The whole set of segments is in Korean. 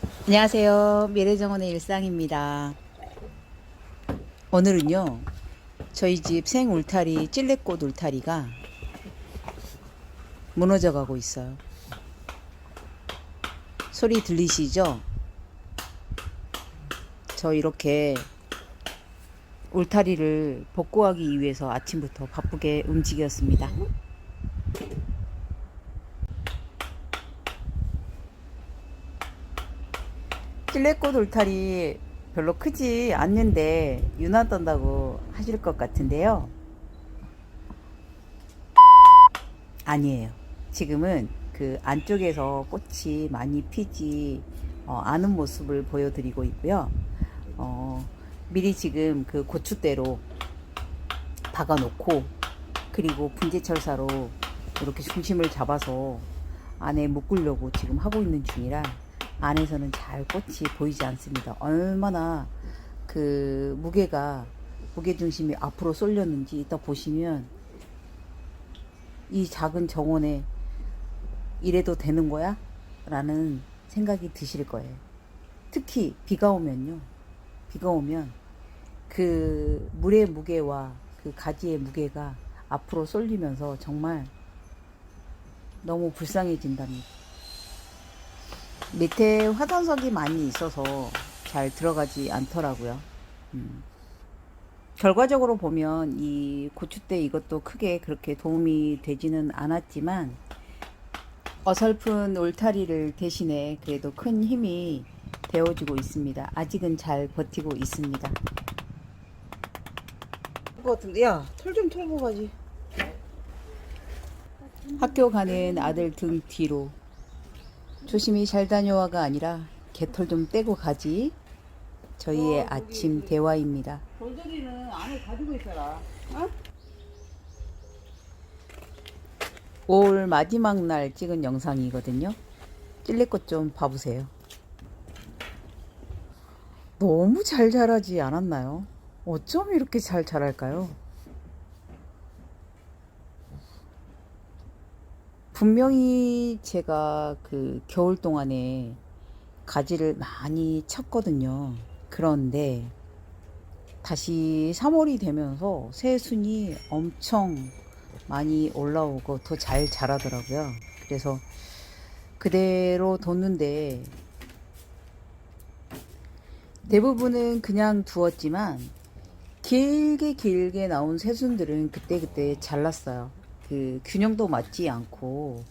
안녕하세요. 미래정원의 일상입니다. 오늘은요, 저희 집 생 울타리, 찔레꽃 울타리가 무너져 가고 있어요. 소리 들리시죠? 저 이렇게 울타리를 복구하기 위해서 아침부터 바쁘게 움직였습니다. 찔레꽃 울타리 별로 크지 않는데 유난 떤다고 하실 것 같은데요. 아니에요. 지금은 그 안쪽에서 꽃이 많이 피지 어, 않은 모습을 보여드리고 있고요. 어, 미리 지금 그 고추대로 박아놓고 그리고 분재철사로 이렇게 중심을 잡아서 안에 묶으려고 지금 하고 있는 중이라 안에서는 잘 꽃이 보이지 않습니다. 얼마나 그 무게가 무게 중심이 앞으로 쏠렸는지 이따 보시면 이 작은 정원에 이래도 되는 거야? 라는 생각이 드실 거예요. 특히 비가 오면요. 비가 오면 그 물의 무게와 그 가지의 무게가 앞으로 쏠리면서 정말 너무 불쌍해진답니다. 밑에 화단석이 많이 있어서 잘 들어가지 않더라고요. 음. 결과적으로 보면 이 고추대 이것도 크게 그렇게 도움이 되지는 않았지만 어설픈 울타리를 대신에 그래도 큰 힘이 되어주고 있습니다. 아직은 잘 버티고 있습니다. 것 같은데 야털 좀 털고 가지 학교 가는 아들 등 뒤로 조심히 잘 다녀와가 아니라 개털 좀 떼고 가지. 저희의 아침 대화입니다. 돌돌이는 안에 가지고 있어라 어? 올 마지막 날 찍은 영상이거든요. 찔레꽃 좀 봐보세요. 너무 잘 자라지 않았나요? 어쩜 이렇게 잘 자랄까요? 분명히 제가 그 겨울 동안에 가지를 많이 쳤거든요. 그런데 다시 3월이 되면서 새순이 엄청 많이 올라오고 더 잘 자라더라고요. 그래서 그대로 뒀는데 대부분은 그냥 두었지만 길게 길게 나온 새순들은 그때그때 잘랐어요. 그 균형도 맞지 않고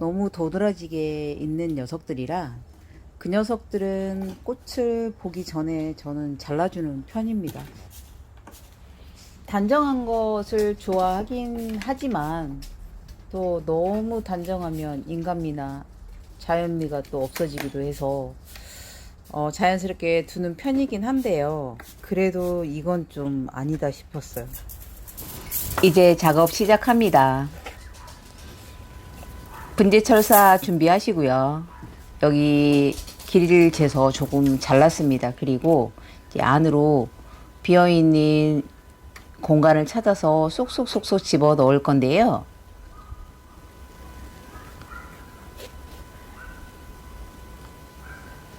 너무 도드라지게 있는 녀석들이라 그 녀석들은 꽃을 보기 전에 저는 잘라주는 편입니다. 단정한 것을 좋아하긴 하지만 또 너무 단정하면 인간미나 자연미가 또 없어지기도 해서 어, 자연스럽게 두는 편이긴 한데요. 그래도 이건 좀 아니다 싶었어요. 이제 작업 시작합니다. 분재철사 준비하시고요. 여기 길이를 재서 조금 잘랐습니다. 그리고 안으로 비어있는 공간을 찾아서 쏙쏙쏙쏙 집어 넣을 건데요.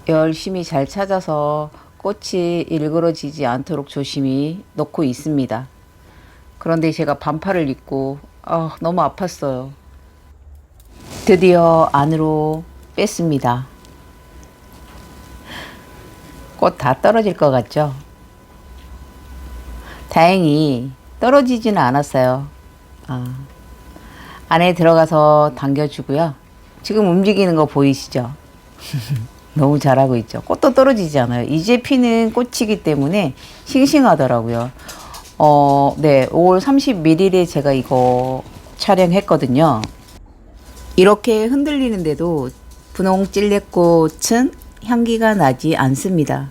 열심히 잘 찾아서 꽃이 일그러지지 않도록 조심히 넣고 있습니다. 그런데 제가 반팔을 입고 아, 너무 아팠어요. 드디어 안으로 뺐습니다. 꽃 다 떨어질 것 같죠? 다행히 떨어지지는 않았어요. 아, 안에 들어가서 당겨주고요. 지금 움직이는 거 보이시죠? 너무 잘하고 있죠. 꽃도 떨어지지 않아요. 이제 피는 꽃이기 때문에 싱싱하더라고요. 어, 네, 5월 31일에 제가 이거 촬영했거든요. 이렇게 흔들리는데도 분홍 찔레꽃은 향기가 나지 않습니다.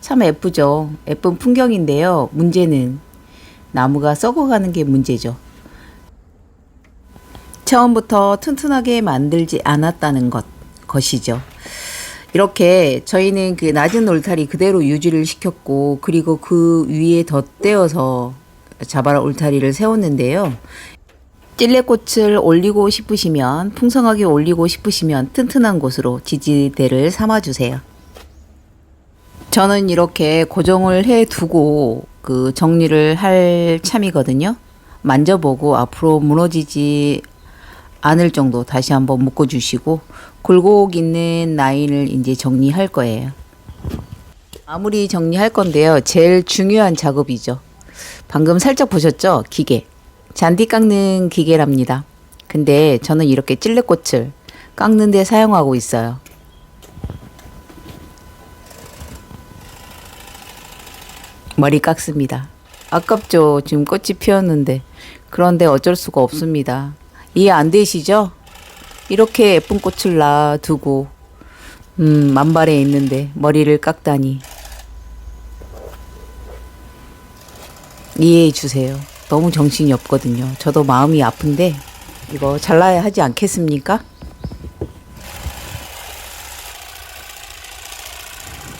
참 예쁘죠. 예쁜 풍경인데요. 문제는 나무가 썩어가는 게 문제죠. 처음부터 튼튼하게 만들지 않았다는 것, 것이죠. 이렇게 저희는 그 낮은 울타리 그대로 유지를 시켰고, 그리고 그 위에 덧대어서 자바라 울타리를 세웠는데요. 찔레꽃을 올리고 싶으시면 풍성하게 올리고 싶으시면 튼튼한 곳으로 지지대를 삼아주세요. 저는 이렇게 고정을 해 두고 그 정리를 할 참이거든요. 만져보고 앞으로 무너지지 않을 정도 다시 한번 묶어주시고 굴곡 있는 라인을 이제 정리할 거예요. 마무리 정리할 건데요. 제일 중요한 작업이죠. 방금 살짝 보셨죠? 기계. 잔디 깎는 기계랍니다. 근데 저는 이렇게 찔레꽃을 깎는데 사용하고 있어요. 머리 깎습니다. 아깝죠? 지금 꽃이 피었는데. 그런데 어쩔 수가 없습니다. 이해 안 되시죠? 이렇게 예쁜 꽃을 놔두고, 음, 만발에 있는데 머리를 깎다니. 이해해 주세요. 너무 정신이 없거든요. 저도 마음이 아픈데, 이거 잘라야 하지 않겠습니까?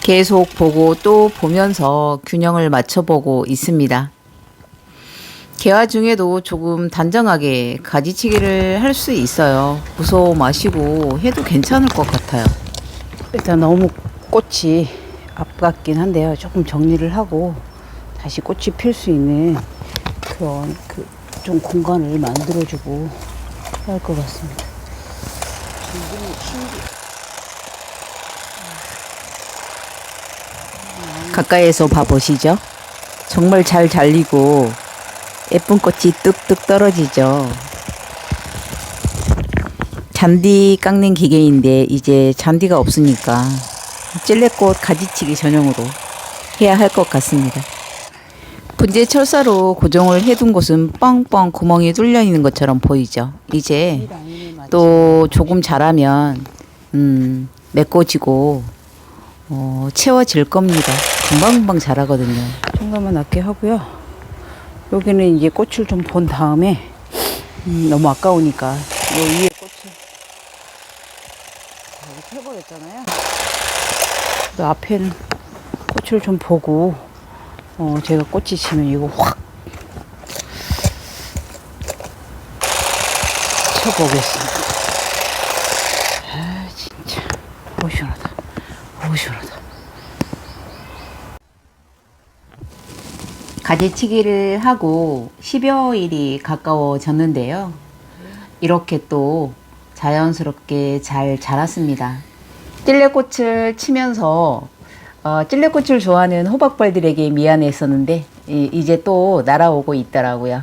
계속 보고 또 보면서 균형을 맞춰보고 있습니다. 개화 중에도 조금 단정하게 가지치기를 할 수 있어요. 무서워 마시고 해도 괜찮을 것 같아요. 일단 너무 꽃이 아깝긴 한데요. 조금 정리를 하고 다시 꽃이 필 수 있는 그런 그 좀 공간을 만들어주고 할 것 같습니다. 가까이에서 봐보시죠. 정말 잘 잘리고 예쁜 꽃이 뚝뚝 떨어지죠. 잔디 깎는 기계인데 이제 잔디가 없으니까 찔레꽃 가지치기 전용으로 해야 할 것 같습니다. 분재 철사로 고정을 해둔 곳은 뻥뻥 구멍이 뚫려 있는 것처럼 보이죠. 이제 또 조금 자라면 음, 메꿔지고 어, 채워질 겁니다. 금방금방 자라거든요. 잠깐만 낫게 하고요. 여기는 이제 꽃을 좀 본 다음에 음, 너무 아까우니까 요 위에 꽃을 여기 펴버렸잖아요. 그 앞에는 꽃을 좀 보고 어, 제가 꽃이 지면 이거 확 쳐보겠습니다. 아 진짜 오 시원하다. 오 시원하다. 가지치기를 하고 10여일이 가까워졌는데요. 이렇게 또 자연스럽게 잘 자랐습니다. 찔레꽃을 치면서 어, 찔레꽃을 좋아하는 호박벌들에게 미안했었는데 이, 이제 또 날아오고 있더라고요.